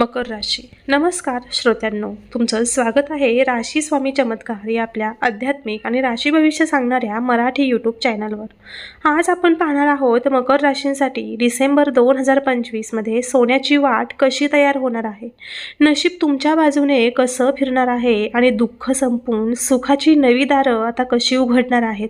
मकर राशी. नमस्कार श्रोत्यांनो तुमचं स्वागत आहे राशी स्वामी चमत्कार या आपल्या आध्यात्मिक आणि राशी भविष्य सांगणाऱ्या मराठी यूट्यूब चॅनलवर आज आपण पाहणार आहोत मकर राशींसाठी डिसेंबर दोन हजार पंचवीसमध्ये सोन्याची वाट कशी तयार होणार आहे? नशीब तुमच्या बाजूने कसं फिरणार आहे? आणि दुःख संपून सुखाची नवी दारं आता कशी उघडणार आहेत?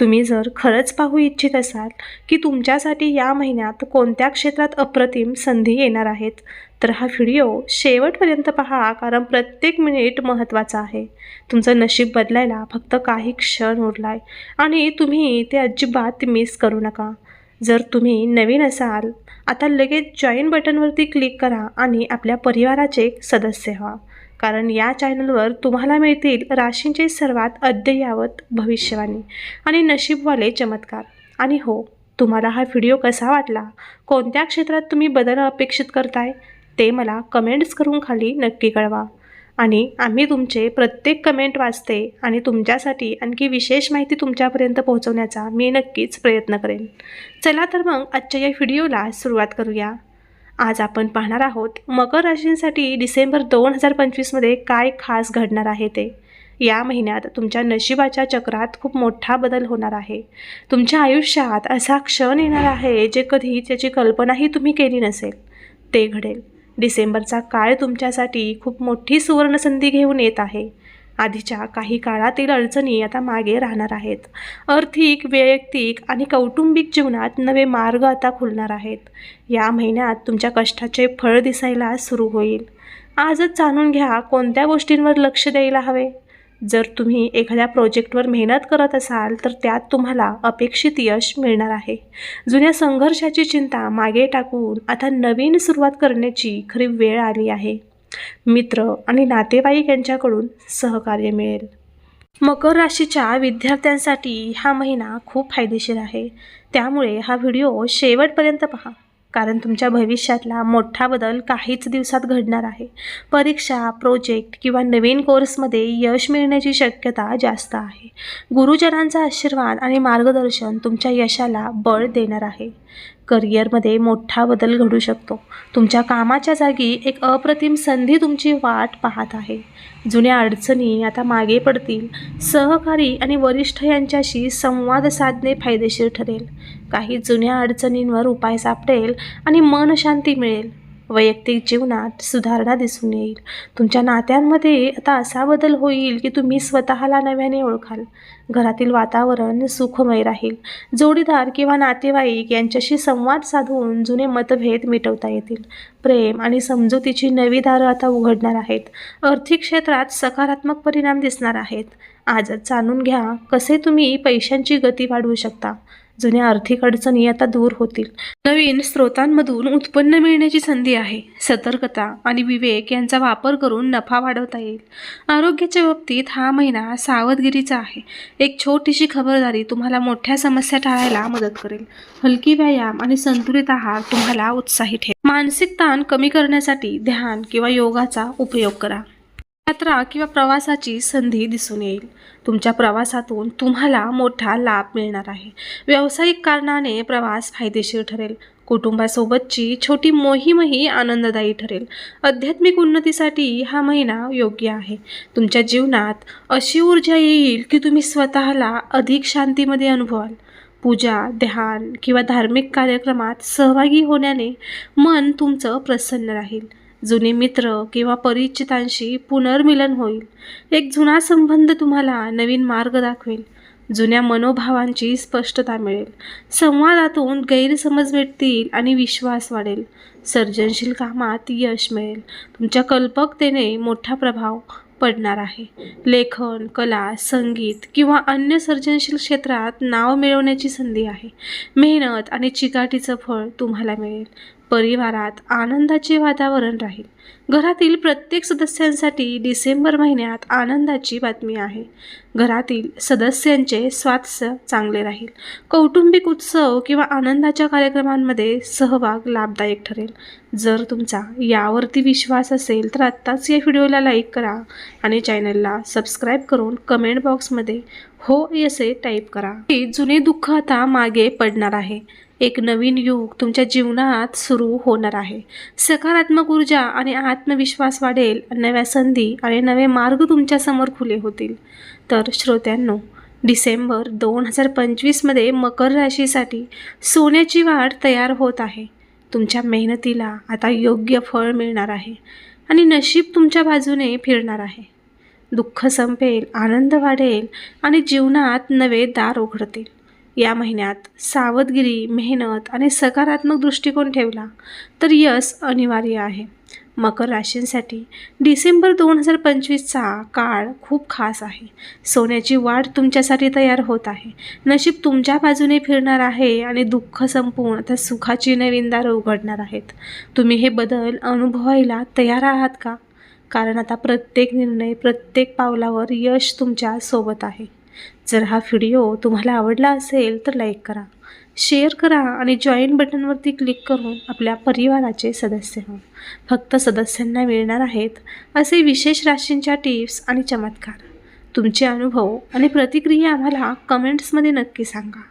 तुम्ही जर खरंच पाहू इच्छित असाल की तुमच्यासाठी या महिन्यात कोणत्या क्षेत्रात अप्रतिम संधी येणार आहेत तर हा व्हिडिओ शेवटपर्यंत पहा कारण प्रत्येक मिनिट महत्त्वाचा आहे. तुमचं नशीब बदलायला फक्त काही क्षण उरला आहे आणि तुम्ही ते अजिबात मिस करू नका. जर तुम्ही नवीन असाल आता लगेच जॉईन बटनवरती क्लिक करा आणि आपल्या परिवाराचे सदस्य व्हा. कारण या चॅनलवर तुम्हाला मिळतील राशींचे सर्वात अद्ययावत भविष्यवाणी आणि नशीबवाले चमत्कार. आणि हो तुम्हाला हा व्हिडिओ कसा वाटला? कोणत्या क्षेत्रात तुम्ही बदल अपेक्षित करताय? ते मला कमेंट्स करून खाली नक्की कळवा. आणि आम्ही तुमचे प्रत्येक कमेंट वाचते आणि तुमच्यासाठी आणखी विशेष माहिती तुमच्यापर्यंत पोहोचवण्याचा मी नक्कीच प्रयत्न करेन. चला तर मग आजच्या या व्हिडिओला सुरुवात करूया. आज आपण पाहणार आहोत मकर राशींसाठी डिसेंबर दोन हजार पंचवीसमध्ये काय खास घडणार आहे ते. या महिन्यात तुमच्या नशिबाच्या चक्रात खूप मोठा बदल होणार आहे. तुमच्या आयुष्यात असा क्षण येणार आहे जे कधी त्याची कल्पनाही तुम्ही केली नसेल. ते घडेल. डिसेंबरचा काळ तुमच्यासाठी खूप मोठी सुवर्णसंधी घेऊन येत आहे. आधीच्या काही काळातील अडचणी आता मागे राहणार आहेत. आर्थिक वैयक्तिक आणि कौटुंबिक जीवनात नवे मार्ग आता खुलणार आहेत. या महिन्यात तुमच्या कष्टाचे फळ दिसायला सुरू होईल. आजच जाणून घ्या कोणत्या गोष्टींवर लक्ष द्यायला हवे. जर तुम्ही एखाद्या प्रोजेक्टवर मेहनत करत असाल तर त्यात तुम्हाला अपेक्षित यश मिळणार आहे. जुन्या संघर्षाची चिंता मागे टाकून आता नवीन सुरुवात करण्याची खरी वेळ आली आहे. मित्र आणि नातेवाईक यांच्याकडून सहकार्य मिळेल. मकर राशीच्या विद्यार्थ्यांसाठी हा महिना खूप फायदेशीर आहे. त्यामुळे हा व्हिडिओ शेवटपर्यंत पहा कारण तुमच्या भविष्यातला मोठा बदल काहीच दिवसात घडणार आहे. परीक्षा प्रोजेक्ट किंवा नवीन कोर्समध्ये यश मिळण्याची शक्यता जास्त आहे. गुरुजनांचा आशीर्वाद आणि मार्गदर्शन तुमच्या यशाला बळ देणार आहे. करिअरमध्ये मोठा बदल घडू शकतो. तुमच्या कामाच्या जागी एक अप्रतिम संधी तुमची वाट पाहत आहे. जुन्या अडचणी आता मागे पडतील. सहकारी आणि वरिष्ठ यांच्याशी संवाद साधणे फायदेशीर ठरेल. काही जुन्या अडचणींवर उपाय सापडेल आणि मनशांती मिळेल. वैयक्तिक जीवनात सुधारणा दिसून येईल. तुमच्या नात्यांमध्ये आता असा बदल होईल की तुम्ही स्वतःला नव्याने ओळखाल. घरातील वातावरण सुखमय राहील. जोडीदार किंवा नातेवाईक यांच्याशी संवाद साधून जुने मतभेद मिटवता येतील. प्रेम आणि समजुतीची नवी दारं आता उघडणार आहेत. आर्थिक क्षेत्रात सकारात्मक परिणाम दिसणार आहेत. आजच जाणून घ्या कसे तुम्ही पैशांची गती वाढवू शकता? जुन्या आर्थिक अडचणी आता दूर होतील. नवीन स्रोतांमधून उत्पन्न मिळण्याची संधी आहे. सतर्कता आणि विवेक यांचा वापर करून नफा वाढवता येईल. आरोग्याच्या बाबतीत हा महिना सावधगिरीचा आहे. एक छोटीशी खबरदारी तुम्हाला मोठ्या समस्या टाळायला मदत करेल. हलकी व्यायाम आणि संतुलित आहार तुम्हाला उत्साही ठेव मानसिक ताण कमी करण्यासाठी ध्यान किंवा योगाचा उपयोग करा. यात्रा किंवा प्रवासाची संधी दिसून येईल. तुमच्या प्रवासातून तुम्हाला मोठा लाभ मिळणार आहे. व्यावसायिक कारणाने प्रवास फायदेशीर ठरेल. कुटुंबासोबतची छोटी मोहीमही आनंददायी ठरेल. आध्यात्मिक उन्नतीसाठी हा महिना योग्य आहे. तुमच्या जीवनात अशी ऊर्जा येईल की तुम्ही स्वतःला अधिक शांतीमध्ये अनुभवाल. पूजा ध्यान किंवा धार्मिक कार्यक्रमात सहभागी होण्याने मन तुमचं प्रसन्न राहील. जुने मित्र किंवा परिचितांशी पुनर्मिलन होईल. एक जुना संबंध तुम्हाला नवीन मार्ग दाखवेल. जुन्या मनोभावांची स्पष्टता मिळेल. संवादातून गैरसमज मिटतील आणि विश्वास वाढेल. सर्जनशील कामात यश मिळेल. तुमच्या कल्पकतेने मोठा प्रभाव पडणार आहे. लेखन कला संगीत किंवा अन्य सर्जनशील क्षेत्रात नाव मिळवण्याची संधी आहे. मेहनत आणि चिकाटीचं फळ तुम्हाला मिळेल. परिवारात आनंदाचे वातावरण राहील. घरातील प्रत्येक सदस्यांसाठी डिसेंबर महिन्यात आनंदाची बातमी आहे. घरातील सदस्यांचे स्वास्थ्य चांगले राहील. कौटुंबिक उत्सव किंवा आनंदाच्या कार्यक्रमांमध्ये सहभाग लाभदायक ठरेल. जर तुमचा यावरती विश्वास असेल तर आत्ताच या व्हिडिओला लाईक करा आणि चॅनलला सबस्क्राईब करून कमेंट बॉक्समध्ये हो असे टाईप करा. हे जुने दुःख आता मागे पडणार आहे. एक नवीन युग तुमच्या जीवनात सुरू होणार आहे. सकारात्मक ऊर्जा आणि आत्मविश्वास वाढेल नव्या संधी आणि नवे मार्ग तुमच्यासमोर खुले होतील. तर श्रोत्यांनो डिसेंबर दोन हजार पंचवीसमध्ये मकर राशीसाठी सोन्याची वाढ तयार होत आहे. तुमच्या मेहनतीला आता योग्य फळ मिळणार आहे आणि नशीब तुमच्या बाजूने फिरणार आहे. दुःख संपेल आनंद वाढेल आणि जीवनात नवे दार उघडतील. या महिन्यात सावधगिरी मेहनत आणि सकारात्मक दृष्टिकोन ठेवला तर यश अनिवार्य आहे. मकर राशींसाठी डिसेंबर दोन हजार पंचवीसचा काळ खूप खास आहे. सोन्याची वाढ तुमच्यासाठी तयार होत आहे. नशीब तुमच्या बाजूने फिरणार आहे आणि दुःख संपून आता सुखाची नवीन दारं उघडणार आहेत. तुम्ही हे बदल अनुभवायला तयार आहात का? कारण आता प्रत्येक निर्णय प्रत्येक पावलावर यश तुमच्यासोबत आहे. जर हा व्हिडिओ तुम्हाला आवडला असेल तर लाईक करा शेअर करा आणि जॉईन बटनवरती क्लिक करून आपल्या परिवाराचे सदस्य हो फक्त सदस्यांना मिळणार आहेत असे विशेष राशींच्या टिप्स आणि चमत्कार. तुमचे अनुभव आणि प्रतिक्रिया आम्हाला कमेंट्समध्ये नक्की सांगा.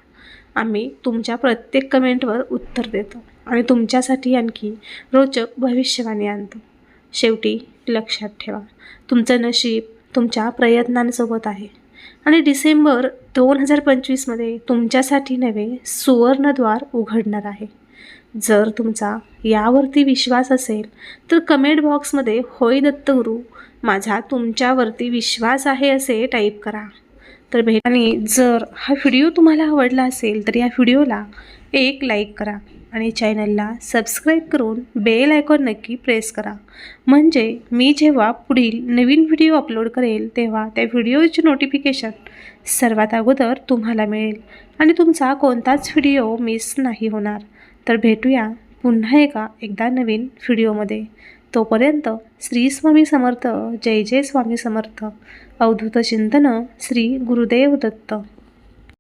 आम्ही तुमच्या प्रत्येक कमेंटवर उत्तर देतो आणि तुमच्यासाठी आणखी रोचक भविष्यवाणी आणतो. शेवटी लक्षात ठेवा तुमचं नशीब तुमच्या प्रयत्नांसोबत आहे. आणि डिसेंबर दोन हजार पंचवीसमध्ये तुमच्यासाठी नवे सुवर्णद्वार उघडणार आहे. जर तुमचा यावरती विश्वास असेल तर कमेंट बॉक्समध्ये होय दत्तगुरू माझा तुमच्यावरती विश्वास आहे असे टाईप करा. तर भेट आणि जर हा व्हिडिओ तुम्हाला आवडला असेल तर या व्हिडिओला एक लाईक करा. आणि चॅनलला सबस्क्राईब करून बेल आयकॉन नक्की प्रेस करा. म्हणजे मी जेव्हा पुढील नवीन व्हिडिओ अपलोड करेल तेव्हा त्या व्हिडिओचे नोटिफिकेशन सर्वात अगोदर तुम्हाला मिळेल आणि तुमचा कोणताच व्हिडिओ मिस नाही होणार. तर भेटूया पुन्हा एका एकदा नवीन व्हिडिओमध्ये तोपर्यंत श्री स्वामी समर्थ जय जय स्वामी समर्थ. अवधूत चिंतन श्री गुरुदेव दत्त.